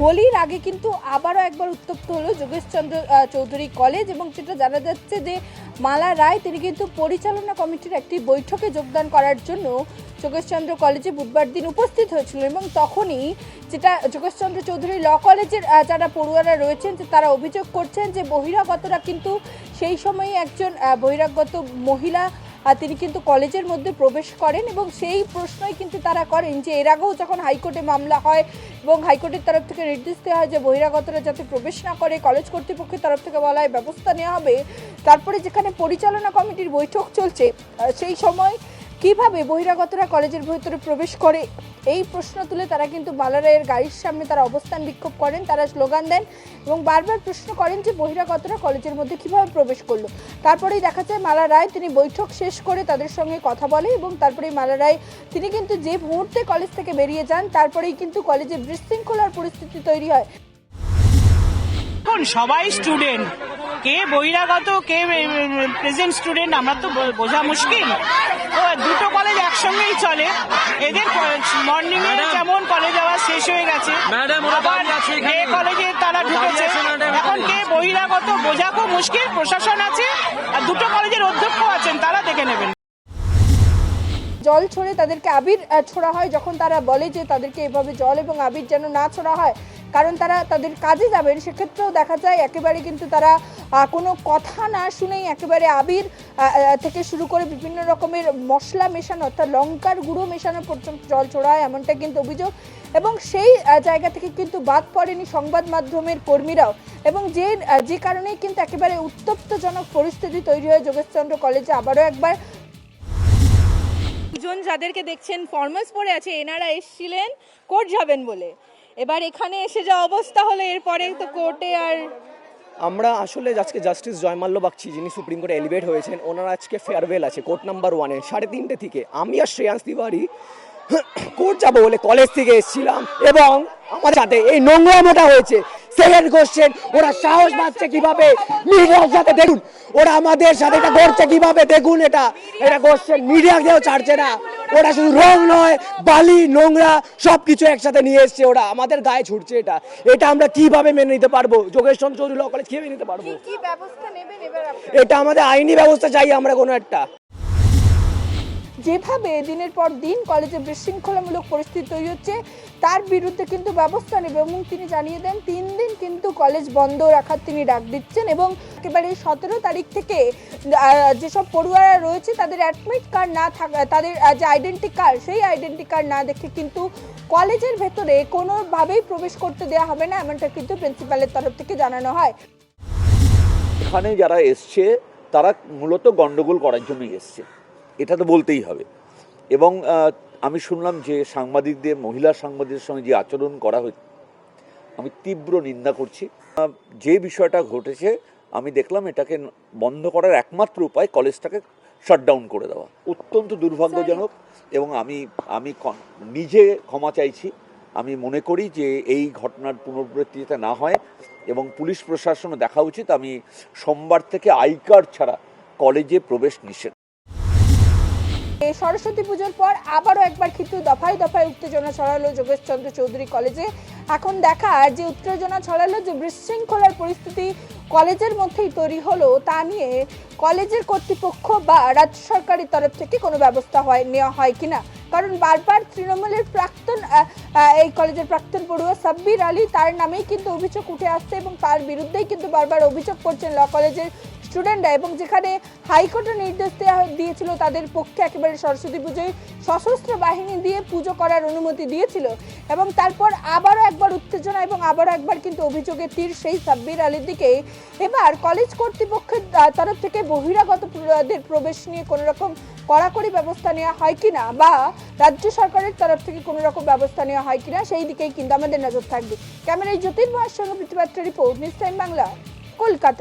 হোলির আগে কিন্তু আবারও একবার উত্তপ্ত হলো যোগেশচন্দ্র চৌধুরী কলেজ এবং যেটা জানা যাচ্ছে যে মালা রায়, তিনি কিন্তু পরিচালনা কমিটির একটি বৈঠকে যোগদান করার জন্য যোগেশচন্দ্র কলেজে বুধবার দিন উপস্থিত হয়েছিলেন এবং তখনই যেটা যোগেশচন্দ্র চৌধুরী ল কলেজের যারা পড়ুয়ারা রয়েছেন যে তারা অভিযোগ করছেন যে বহিরাগতরা কিন্তু সেই সময়ে একজন বহিরাগত মহিলা তিনি কিন্তু কলেজের মধ্যে প্রবেশ করেন এবং সেই প্রশ্নই কিন্তু তারা করেন যে এর আগেও যখন হাইকোর্টে মামলা হয় এবং হাইকোর্টের তরফ থেকে নির্দেশ দেওয়া হয় যে বহিরাগতরা যাতে প্রবেশ না করে, কলেজ কর্তৃপক্ষের তরফ থেকে বলা হয় ব্যবস্থা নেওয়া হবে। তারপরে যেখানে পরিচালনা কমিটির বৈঠক চলছে সেই সময় কীভাবে বহিরাগতরা কলেজের ভেতরে প্রবেশ করে? এই প্রশ্ন তুলে তারা কিন্তু বালারায়ের গাড়ির সামনে তারা অবস্থান বিক্ষোভ করেন, তারা স্লোগান দেন এবং বারবার প্রশ্ন করেন যে বহিরাগতরা কলেজের মধ্যে কীভাবে প্রবেশ করল। তারপরেই দেখা যায় মালা রায় তিনি বৈঠক শেষ করে তাদের সঙ্গে কথা বলে এবং তারপরেই মালা রায় তিনি কিন্তু যে মুহূর্তে কলেজ থেকে বেরিয়ে যান, তারপরেই কিন্তু কলেজে বিশৃঙ্খলার পরিস্থিতি তৈরি হয়। সবাই স্টুডেন্ট কে বহিরাগত কে প্রেজেন্ট স্টুডেন্ট আমরা তো বোঝা মুশকিল। তো দুটো কলেজ একসঙ্গেই চলে। এদের মর্নিং এ যেমন কলেজ আবার শেষ হয়ে গেছে আবার কলেজে তারা ঢুকেছে। এখন কে বহিরাগত বোঝা খুব মুশকিল প্রশাসন আছে আর দুটো কলেজের অধ্যক্ষ আছেন তারা দেখে নেবেন। জল ছড়ে তাদেরকে আবির ছোড়া হয়। যখন তারা বলে যে তাদেরকে এভাবে জল এবং আবির যেন না ছোড়া হয় কারণ তারা তাদের কাজে যাবেন, সেক্ষেত্রেও দেখা যায় একেবারে কিন্তু তারা কোনো কথা না শুনেই একেবারে আবির থেকে শুরু করে বিভিন্ন রকমের মশলা মেশানো, অর্থাৎ লঙ্কার গুঁড়ো মেশানো পর্যন্ত জল ছোড়া হয় এমনটা কিন্তু অভিযোগ। এবং সেই জায়গা থেকে কিন্তু বাদ পড়েনি সংবাদ মাধ্যমের কর্মীরাও। এবং যে যে কারণেই কিন্তু একেবারে উত্তপ্তজনক পরিস্থিতি তৈরি হয় যোগেশচন্দ্র কলেজে আবারও একবার। দুজন যাদেরকে দেখছেন ফরমাস পরে আছে, এনারা এসেছিলেন, কোর্ট যাবেন বলে। এবার এখানে এসে যা অবস্থা হলো, এরপরে তো কোর্টে আর আমরা আসলে আজকে জাস্টিস জয়মাল্য বাগচি, যিনি সুপ্রিম কোর্টে এলিভেট হয়েছেন, ওনার আজকে ফেয়ারওয়েল আছে, কোর্ট নাম্বার ওয়ানে সাড়ে তিনটে থেকে। আমি আর শ্রেয়াংশ তিওয়ারি কোর্ট যাব বলে কলেজ থেকে এসেছিলাম এবং আমার সাথে এই নোংরামোটা হয়েছে। সেকেন্ড কোশ্চেন ওরা সাহস পাচ্ছে কীভাবে? মিডিয়ার সাথে দেখুন ওরা আমাদের সাথে এটা করছে কীভাবে? দেখুন এটা। এটা কোশ্চেন মিডিয়া কেউ ছাড়ছে না। ওরা শুধু রং নয় বালি নোংরা সব কিছু একসাথে নিয়ে এসছে ওরা। আমাদের গায়ে ছুটছে এটা। এটা আমরা কীভাবে মেনে নিতে পারব? যোগেশ চন্দ্র চৌধুরী ল কলেজ কীভাবে নিতে পারব? এটা আমাদের আইনি ব্যবস্থা চাই আমরা কোনো একটা। যেভাবে দিনের পর দিন কলেজে বিশৃঙ্খলামূলক পরিস্থিতি তৈরি হচ্ছে, তার বিরুদ্ধে কিন্তু ব্যবস্থা নেবে এবং তিনি জানিয়ে দেন, তিন দিন কিন্তু কলেজ বন্ধ রাখার তিনি ডাক দিচ্ছেন এবং একেবারে সতেরো তারিখ থেকে যেসব পড়ুয়ারা রয়েছে তাদের অ্যাডমিট কার্ড না থাকা, তাদের যে আইডেন্টি কার্ড সেই আইডেন্টি কার্ড না দেখে কিন্তু কলেজের ভেতরে কোনোভাবেই প্রবেশ করতে দেওয়া হবে না, এমনটা কিন্তু প্রিন্সিপালের তরফ থেকে জানানো হয়। এখানে যারা এসছে, তারা মূলত গন্ডগোল করার জন্যই এসছে। এটা তো বলতেই হবে। এবং আমি শুনলাম যে সাংবাদিকদের মহিলা সাংবাদিকদের সঙ্গে যে আচরণ করা হয়েছে আমি তীব্র নিন্দা করছি। যে বিষয়টা ঘটেছে আমি দেখলাম এটাকে বন্ধ করার একমাত্র উপায় কলেজটাকে শাটডাউন করে দেওয়া। অত্যন্ত দুর্ভাগ্যজনক এবং আমি আমি নিজে ক্ষমা চাইছি। আমি মনে করি যে এই ঘটনার পুনরাবৃত্তি যাতে না হয় এবং পুলিশ প্রশাসনও দেখা উচিত। আমি সোমবার থেকে আই কার্ড ছাড়া কলেজে প্রবেশ নিষেধ। সরস্বতী পুজোর পর আবারও একবার কিন্তু দফায় দফায় উত্তেজনা ছড়ালো যোগেশচন্দ্র চৌধুরী কলেজে। এখন দেখার যে উত্তেজনা ছড়ালো যে বিশৃঙ্খলার পরিস্থিতি কলেজের মধ্যেই তৈরি হলো, তা নিয়ে কলেজের কর্তৃপক্ষ বা রাজ্য সরকারের তরফ থেকে কোনো ব্যবস্থা হয়, নেওয়া হয় কিনা? কারণ বারবার তৃণমূলের প্রাক্তন এই কলেজের প্রাক্তন পড়ুয়া সাব্বির আলী তার নামেই কিন্তু অভিযোগ উঠে আসছে এবং তার বিরুদ্ধেই কিন্তু বারবার অভিযোগ করছেন ল কলেজের স্টুডেন্টরা এবং যেখানে হাইকোর্টের নির্দেশ দেওয়া দিয়েছিল, তাদের পক্ষে একেবারে সরস্বতী পুজোয় সশস্ত্র বাহিনী দিয়ে পুজো করার অনুমতি দিয়েছিল। এবং তারপর আবারও একবার উত্তেজনা এবং আবারও একবার কিন্তু অভিযোগের তীর সেই সাব্বির আলীর দিকে। এবার কলেজ কর্তৃপক্ষের তরফ থেকে বহিরাগত দের প্রবেশ নিয়ে কোনো রকম কড়াকড়ি ব্যবস্থা নেওয়া হয় কিনা বা রাজ্য সরকারের তরফ থেকে কোনো রকম ব্যবস্থা নেওয়া হয় কিনা সেই দিকেই কিন্তু আমাদের নজর থাকবে। ক্যামেরায় জ্যোতির্ময়ের সঙ্গে প্রতিবাদ report, news time Bangla, Kolkata.